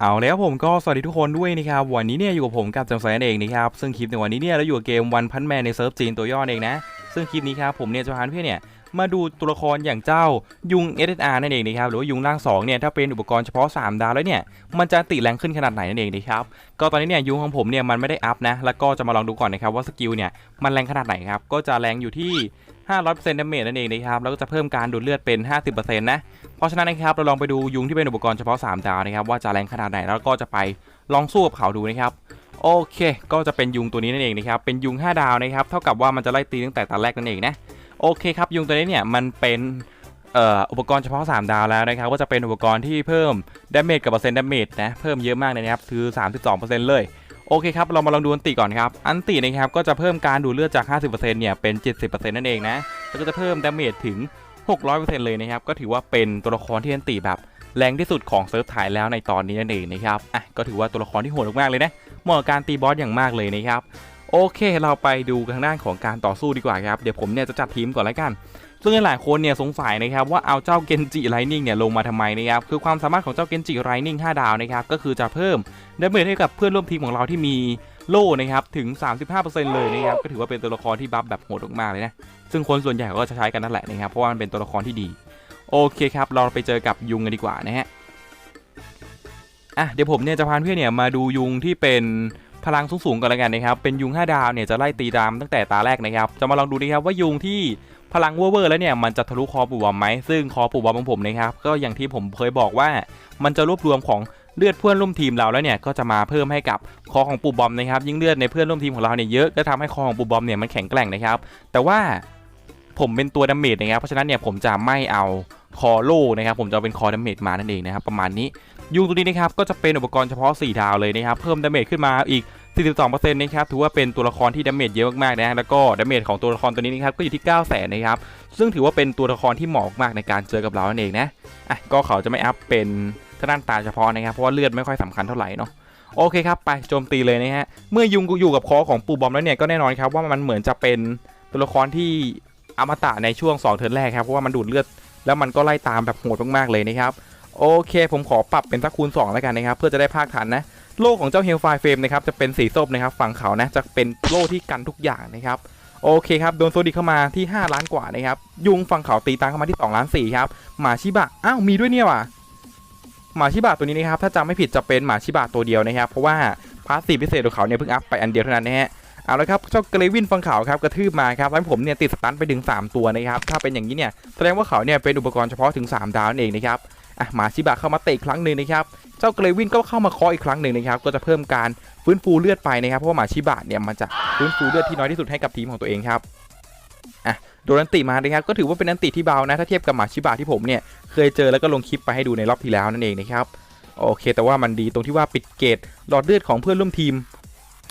เอาแล้วผมก็สวัสดีทุกคนด้วยนะครับวันนี้เนี่ยอยู่กับผมกับจำแสนเองนะครับซึ่งคลิปในวันนี้เนี่ยเราอยู่กับเกมวันพันแมนในเซิร์ฟจีนตัวย่อเองนะซึ่งคลิปนี้ครับผมเนี่ยจะพาเพื่อนเนี่ยมาดูตัวละครอย่างเจ้ายุง SSR นั่นเองนะครับหรือว่ายุงร่าง2เนี่ยถ้าเป็นอุปกรณ์เฉพาะ 3 ดาวแล้วเนี่ยมันจะติแรงขึ้นขนาดไหนนั่นเองนะครับก็ตอนนี้เนี่ยยุงของผมเนี่ยมันไม่ได้อัพนะแล้วก็จะมาลองดูก่อนนะครับว่าสกิลเนี่ยมันแรงขนาดไหนครับก็จะแรงอยู่ที่ 500%ดาเมจนั่นเองนะครับแล้วก็จะเพิ่มการดูดเลือดเป็น 50%นะเพราะฉะนั้นนะครับเราลองไปดูยุงที่เป็นอุปกรณ์เฉพาะ 3 ดาวนะครับว่าจะแรงขนาดไหนแล้วก็จะไปลองสู้กับเขาดูนะครับโอเค ก็จะเป็นยุงตัวนี้นั่นเองนะครับเป็นยุง 5 ดาวนะครับเท่ากับว่ามันจะไล่ตีตั้งแต่ตอนแรกนั่นเองนะโอเคครับยุงตัวนี้เนี่ยมันเป็นอุปกรณ์เฉพาะ 3 ดาวแล้วนะครับก็จะเป็นอุปกรณ์ที่เพิ่มดาเมจกับเปอร์เซ็นต์ดาเมจนะเพิ่มเยอะมากเลยนะครับคือ 32%เลย โอเคครับ เรามาลองดูอันติก่อนครับ อันตินะครับก็จะเพิ่มการดูดเลือดจาก 50%เนี่ยเป็น 70%นั่นเองนะ แล้วก็จะเพิ่มดาเมจถึง 600%เลยนะครับ ก็ถือว่าเป็นตัวละครที่อันติแบบแรงที่สุดของเซิร์ฟไทยแล้วในตอนนี้นั่นเองนะครับ อะ ก็ถือว่าตัวละครที่โหดมากๆเลยนะ เหมาะกับการตีบอสอย่างมากเลยนะครับ โอเค เราไปดูทางด้านของการต่อสู้ดีกว่าครับ เดี๋ยวผมเนี่ยจะจัดทีมก่อนแล้วกัน ซึ่งหลายคนเนี่ยสงสัยนะครับว่าเอาเจ้าเกนจิไรนิ่งเนี่ยลงมาทำไมนะครับคือความสามารถของเจ้าเกนจิไรนิ่ง5ดาวนะครับก็คือจะเพิ่มดาเมจให้กับเพื่อนร่วมทีมของเราที่มีโล่นะครับถึง 35%เลยนะครับก็ถือว่าเป็นตัวละครที่บัฟแบบโหดมากๆเลยนะซึ่งคนส่วนใหญ่ก็จะใช้กันนั่นแหละนะครับเพราะว่ามันเป็นตัวละครที่ดี โอเคครับ เราไปเจอกับยุงกันดีกว่านะฮะอะเดี๋ยวผมเนี่ยจะพาเพื่อนเนี่ยมาดูยุงที่เป็นพลังสูงๆกันแล้วกันนะครับเป็นยุง 5 ดาวเนี่ยจะไล่ตีตามตั้งแต่ตาแรกนะครับจะมาลองดูนะครับว่ายุงที่ พลังเวอร์แล้วเนี่ยมันจะทะลุคอปูบอมไหมซึ่งคอปูบอมของผมนะครับก็อย่างที่ผมเคยบอกว่า มันจะรวบรวมของเลือดเพื่อนร่วมทีมเราแล้วเนี่ยก็จะมาเพิ่มให้กับคอของปูบอมนะครับยิ่งเลือดในเพื่อนร่วมทีมของเราเนี่ยเยอะก็ทำให้คอของปูบอมเนี่ยมันแข็งแกร่งนะครับแต่ว่าผมเป็นตัวดาเมจนะครับเพราะฉะนั้นเนี่ยผมจะไม่เอา คอโลนะครับผมจะเอาเป็นคอดาเมจมานั่นเองนะครับประมาณนี้ยุงตัวนี้นะครับก็จะเป็นอุปกรณ์เฉพาะ 4 ดาวเลยนะครับเพิ่มดาเมจขึ้นมาอีก 42%นะครับถือว่าเป็นตัวละครที่ดาเมจเยอะมากๆนะแล้วก็ดาเมจของตัวละครตัวนี้นะครับก็อยู่ที่ 9 0 0 0 0นะครับซึ่งถือว่าเป็นตัวละครที่เหมาะมากในการเจอกับเรานั่นเองนะอะก็เขาจะไม่อัพเป็นทางด้านตาเฉพาะนะครับเพราะว่าเลือดไม่ค่อยสำคัญเท่าไหร่เนาะโอเคครับไปโจมตีเลยนะฮะเมื่อยุงอยู่กับคอของปูบอมแล้วเนี่ยก็แน่นอนครับว่ามันเหมือนจะเป็นตัวละครที่อมตะในช่วง2เทิร์นแรกครับเพราะว่ามันดูดเลือด แล้วมันก็ไล่ตามแบบโหดมากๆเลยนะครับโอเค ผมขอปรับเป็นสักคูณ2แล้วกันนะครับเพื่อจะได้ภาคทันนะโล่ของเจ้าเฮลไฟเฟรมนะครับจะเป็นสีส้มนะครับฝั่งเขานะจะเป็นโล่ที่กันทุกอย่างนะครับโอเคครับโดนโซดิเข้ามาที่ 5 ล้านกว่านะครับยุงฝั่งเขาตีตังเข้ามาที่2ล้าน4ครับหมาชิบะอ้าวมีด้วยเนี่ยว่ะหมาชิบะตัวนี้นะครับถ้าจำไม่ผิดจะเป็นหมาชิบะตัวเดียวนะครับเพราะว่าพาสซีฟพิเศษของเขาเนี่ยเพิ่งอัพไปอันเดียวเท่านั้นนะฮะ เอาละครับเจ้าเกรวินฝั่งเขาวครับกระทืบมาครับแล้วผมเนี่ยติดสตันไปถึง 3 ตัวนะครับถ้าเป็นอย่างนี้เนี่ยแสดงว่าเขาเนี่ยเป็นอุปกรณ์เฉพาะถึง 3 ดาวนั่นเองนะครับอะหมาชิบะเข้ามาเตะอีกครั้งหนึ่งนะครับเจ้าเกรวินก็เข้ามาเคาะอีกครั้งหนึ่งนะครับก็จะเพิ่มการฟื้นฟูเลือดไปนะครับเพราะว่าหมาชิบะเนี่ยมันจะฟื้นฟูเลือดที่น้อยที่สุดให้กับทีมของตัวเองครับอะโดนอันติมานะครับก็ถือว่าเป็นอันติที่เบานะถ้าเทียบกับหมาชิบะที่ผมเนี่ยเคยเจอแล้วก็ลงคลิปไปให้ดูในรอบที่แล้วนั่นเองนะครับโอเค แต่ว่ามันดีตรงที่ว่าปิดเกตหลอดเลือดของเพื่อนร่วมทีม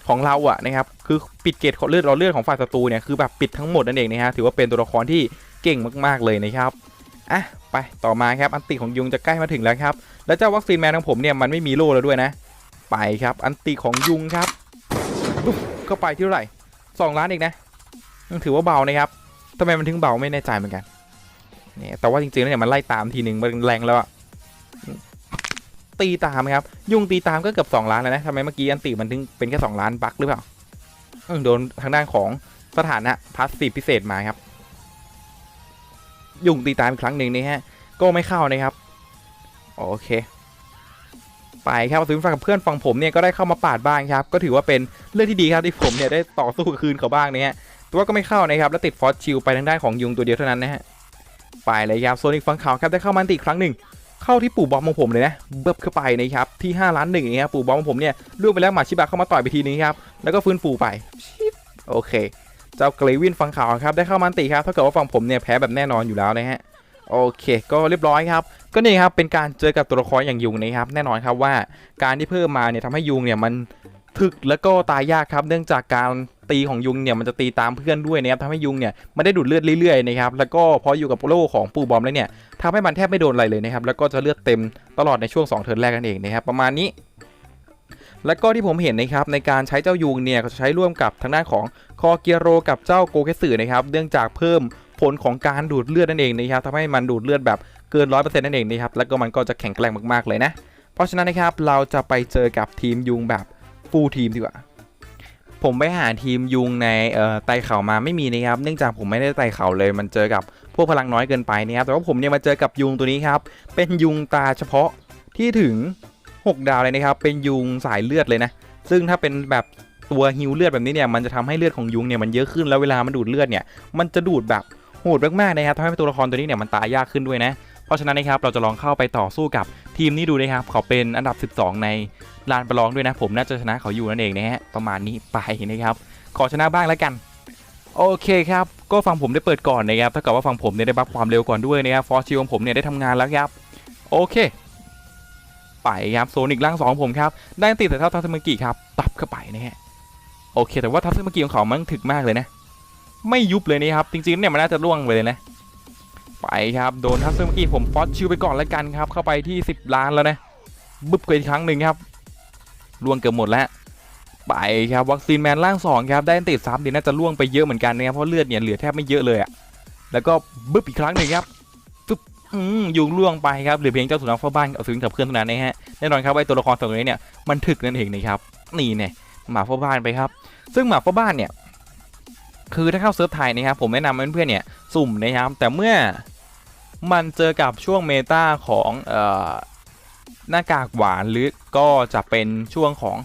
ของเราอะนะครับคือปิดเกตเลือดหลอดเลือดของฝ่ายศัตรูเนี่ยคือแบบปิดทั้งหมดนั่นเองนะฮะถือว่าเป็นตัวละครที่เก่งมากๆเลยนะครับอะไปต่อมาครับอันติของยุงจะใกล้มาถึงแล้วครับแล้วเจ้าวัคซีนแมนของผมเนี่ยมันไม่มีโล่แล้วด้วยนะ ไปครับอันติของยุงครับก็ไปที่เท่าไหร่สองล้านเองนะถือว่าเบานะครับทำไมมันถึงเบาไม่แน่ใจเหมือนกันเนี่ยแต่ว่าจริงๆแล้วเนี่ยมันไล่ตามทีหนึ่งมันแรงแล้วอะ ตีตามครับ ยุงตีตามก็เกือบสองล้านแล้วนะทำไมเมื่อกี้อันติมันถึงเป็นแค่สองล้านบักหรือเปล่าโดนทางด้านของสถานะพาสซีฟพิเศษมาครับ ยุงตีตามอีกครั้งหนึ่งนี่ฮะ ก็ไม่เข้านะครับโอเค ไปครับซื้อฝั่งกับเพื่อนฝั่งผมเนี่ยก็ได้เข้ามาปาดบ้างครับ ก็ถือว่าเป็นเรื่องที่ดีครับที่ผมเนี่ยได้ต่อสู้คืนเขาบ้างเนี่ยฮะแต่ว่าก็ไม่เข้านะครับแล้วติดฟอสชิลไปทางด้านของยุงตัวเดียวเท่านั้นนะฮะไปเลยครับโซนิกฝั่งเขาครับได้เข้ามาอันติอีกครั้งหนึ่ง เข้าที่ปู่บอมของผมเลยนะเบิบเข้าไปนะครับที่5ล้านหนึ่งนะครับปู่บอมของผมเนี่ยล่วงไปแล้วหมาชิบะเข้ามาต่อยไปทีนึงครับแล้วก็ฟื้นฟูไปโอเค เจ้าเกรวินฝั่งเขาวครับได้เข้ามาอันติครับเท่ากับว่าฝั่งผมเนี่ยแพ้แบบแน่นอนอยู่แล้วนะฮะโอเค ก็เรียบร้อยครับ ก็นี่ครับเป็นการเจอกับตัวละครอย่างยุงนะครับ แน่นอนครับว่าการที่เพิ่มมาเนี่ยทำให้ยุงเนี่ยมันถึกแล้วก็ตายยากครับ เนื่องจากการ ตีของยุงเนี่ยมันจะตีตามเพื่อนด้วยนะครับทำให้ยุงเนี่ยมันได้ดูดเลือดเรื่อยๆนะครับแล้วก็พออยู่กับโล่ของปูบอมแล้วเนี่ยทำให้มันแทบไม่โดนอะไรเลยนะครับแล้วก็จะเลือดเต็มตลอดในช่วง2เทิร์นแรกนั่นเองนะครับประมาณนี้แล้วก็ที่ผมเห็นนะครับในการใช้เจ้ายุงเนี่ยก็จะใช้ร่วมกับทางด้านของคอเกียโรกับเจ้าโกเคสึนะครับเนื่องจากเพิ่มผลของการดูดเลือดนั่นเองนะครับทำให้มันดูดเลือดแบบเกินร้อยเปอร์เซ็นต์นั่นเองนะครับแล้วก็มันก็จะแข็งแกร่งมากๆเลยนะ เพราะฉะนั้นนะครับเราจะไปเจอกับทีมยุงแบบฟูลทีมดีกว่า ผมไปหาทีมยุงในเอ่อไต่เขามาไม่มีนะครับ เนื่องจากผมไม่ได้ไต่เขาเลย มันเจอกับพวกพลังน้อยเกินไปนะครับ แต่ว่าผมเนี่ยมาเจอกับยุงตัวนี้ครับ เป็นยุงตาเฉพาะที่ถึง 6 ดาวเลยนะครับ เป็นยุงสายเลือดเลยนะ ซึ่งถ้าเป็นแบบตัวฮิวเลือดแบบนี้เนี่ย มันจะทำให้เลือดของยุงเนี่ยมันเยอะขึ้น แล้วเวลามันดูดเลือดเนี่ย มันจะดูดแบบโหดมากๆนะครับทำให้ตัวละครตัวนี้เนี่ยมันตายยากขึ้นด้วยนะ เพราะฉะนั้นนะครับเราจะลองเข้าไปต่อสู้กับทีมนี้ดูนะครับเขาเป็นอันดับ 12 ในลานประลองด้วยนะ ผมน่าจะชนะเขาอยู่นั่นเองนะฮะประมาณนี้ไปนะครับขอชนะบ้างแล้วกันโอเคครับก็ฝั่งผมได้เปิดก่อนนะครับถ้าเกิดว่าฝั่งผมเนี่ยได้บัฟความเร็วก่อนด้วยนะครับฟอร์ชิลของผมเนี่ยได้ทำงานแล้วครับโอเค ไปครับโซนิกล่างสองผมครับได้ติดแต่เท่าทัศมกิครับตับเข้าไปนะฮะโอเค แต่ว่าทัศมกิของเขามันถึกมากเลยนะ ไม่ยุบเลยนะครับจริงๆเนี่ยมันน่าจะล่วงไปเลยนะ ไปครับ โดนทัศมกิผมฟอสชิลไปก่อนแล้วกันครับ เข้าไปที่ 10 ล้านแล้วนะ บึบไปอีกครั้งหนึ่งครับล่วงเกือบหมดแล้ว ไปครับวัคซีนแมนล่างสองครับได้ติดซ้ำเดี๋ยวน่าจะล่วงไปเยอะเหมือนกันนะครับเพราะเลือดเนี่ยเหลือแทบไม่เยอะเลยอะแล้วก็บึบอีกครั้งหนึ่งครับปึ๊บอืมยุงล่วงไปครับหลือเพียงเจ้าสุนัขเฝ้าบ้านเอาซื้อกับเพื่อนเท่านั้นนะฮะแน่นอนครับไอ้ตัวละครตัวนี้เนี่ยมันถึกนั่นเองนะครับนี่เนี่ยหมาเฝ้าบ้านไปครับ ซึ่งหมาเฝ้าบ้านเนี่ยคือถ้าเข้าเซิร์ฟไทยนะครับผมแนะนำเพื่อนๆเนี่ยสุ่มนะครับแต่เมื่อ มันเจอกับช่วงเมตาของออหน้ากากหวานหรือก็จะเป็นช่วงของ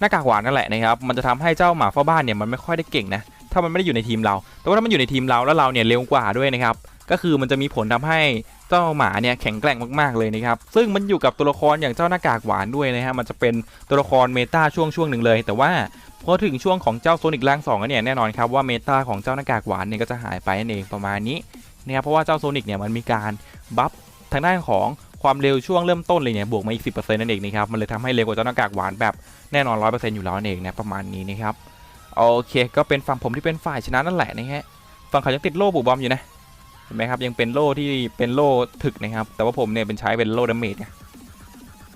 หน้ากากหวานนั่นแหละนะครับ มันจะทำให้เจ้าหมาเฝ้าบ้านเนี่ยมันไม่ค่อยได้เก่งนะ ถ้ามันไม่ได้อยู่ในทีมเรา แต่ว่าถ้ามันอยู่ในทีมเราแล้วเราเนี่ยเร็วกว่าด้วยนะครับ ก็คือมันจะมีผลทำให้เจ้าหมาเนี่ยแข็งแกร่งมากๆเลยนะครับ ซึ่งมันอยู่กับตัวละครอย่างเจ้าหน้ากากหวานด้วยนะฮะ มันจะเป็นตัวละครเมตาช่วงช่วงหนึ่งเลย แต่ว่าพอถึงช่วงของเจ้าโซนิกล่างสองเนี่ยแน่นอนครับว่าเมตาของเจ้าหน้ากากหวานเนี่ยก็จะหายไปนั่นเองประมาณนี้ นะครับเพราะว่าเจ้าโซนิกเนี่ยมันมีการบัฟทางด้านของความเร็วช่วงเริ่มต้นเลยเนี่ยบวกมาอีก 10%นั่นเองนะครับมันเลยทำให้เร็วกว่าเจ้าหน้ากากหวานแบบแน่นอน 100%อยู่แล้วนั่นเองนะประมาณนี้นะครับโอเคก็เป็นฝั่งผมที่เป็นฝ่ายชนะนั่นแหละนะฮะฝั่งเขายังติดโล่บุบอมอยู่นะเห็นไหมครับยังเป็นโล่ที่เป็นโล่ถึกนะครับแต่ว่าผมเนี่ยเป็นใช้เป็นโล่ดาเมจไง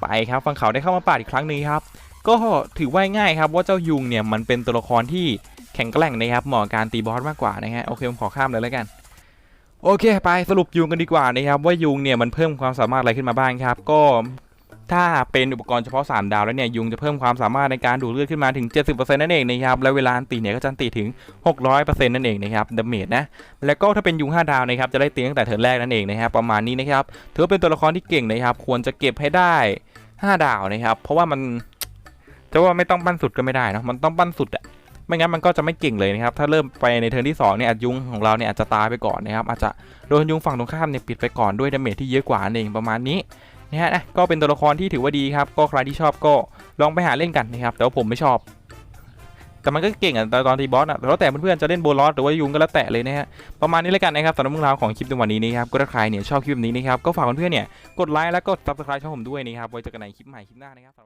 ไปครับฝั่งเขาได้เข้ามาปาดอีกครั้งหนึงครับก็ถือว่าง่ายครับว่าเจ้ายุงเนี่ยมันเป็นตัวละครที่แข็งแกร่งนะครับเหมาะกับการตีบอสมากกว่านะฮะโอเคผมขอข้ามเลยแล้วกัน โอเคไปสรุปยุงกันดีกว่านะครับว่ายุงเนี่ยมันเพิ่มความสามารถอะไรขึ้นมาบ้างครับ ก็ถ้าเป็นอุปกรณ์เฉพาะ 3 ดาวแล้วเนี่ยยุงจะเพิ่มความสามารถในการดูดเลือดขึ้นมาถึง 70%นั่นเองนะครับและเวลาตีเนี่ยก็จะตีถึง 600%นั่นเองนะครับดาเมจนะแล้วก็ถ้าเป็นยุง 5 ดาวนะครับจะได้ตีตั้งแต่เทิร์นแรกนั่นเองนะครับประมาณนี้นะครับถือเป็นตัวละครที่เก่งนะครับควรจะเก็บให้ได้ 5 ดาวนะครับเพราะว่ามันจะว่าไม่ต้องปั้นสุดก็ไม่ได้นะมันต้องปั้นสุดอะ ไม่งั้นมันก็จะไม่เก่งเลยนะครับ ถ้าเริ่มไปในเทิร์นที่2เนี่ยอาจยุงของเราเนี่ยอาจจะตายไปก่อนนะครับอาจจะโดนยุงฝั่งตรงข้ามเนี่ยปิดไปก่อนด้วยดาเมจที่เยอะกว่านั่นเองประมาณนี้นะฮะนะก็เป็นตัวละครที่ถือว่าดีครับ ก็ใครที่ชอบก็ลองไปหาเล่นกันนะครับ แต่ว่าผมไม่ชอบ แต่มันก็เก่งอะตอนตีบอสอะแต่แล้วแต่เพื่อนๆจะเล่นโบลอสหรือว่ายุงก็แล้วแต่เลยนะฮะประมาณนี้แล้วกันนะครับสำหรับเรื่องราวของคลิปในวันนี้นะครับก็ถ้าใครเนี่ยชอบคลิปนี้นะครับก็ฝากเพื่อนๆเนี่ยกดไลค์แล้วก็ subscribe ช่องผมด้วยนะครับไว้เจอกันในคลิปใหม่คลิปหน้านะครับ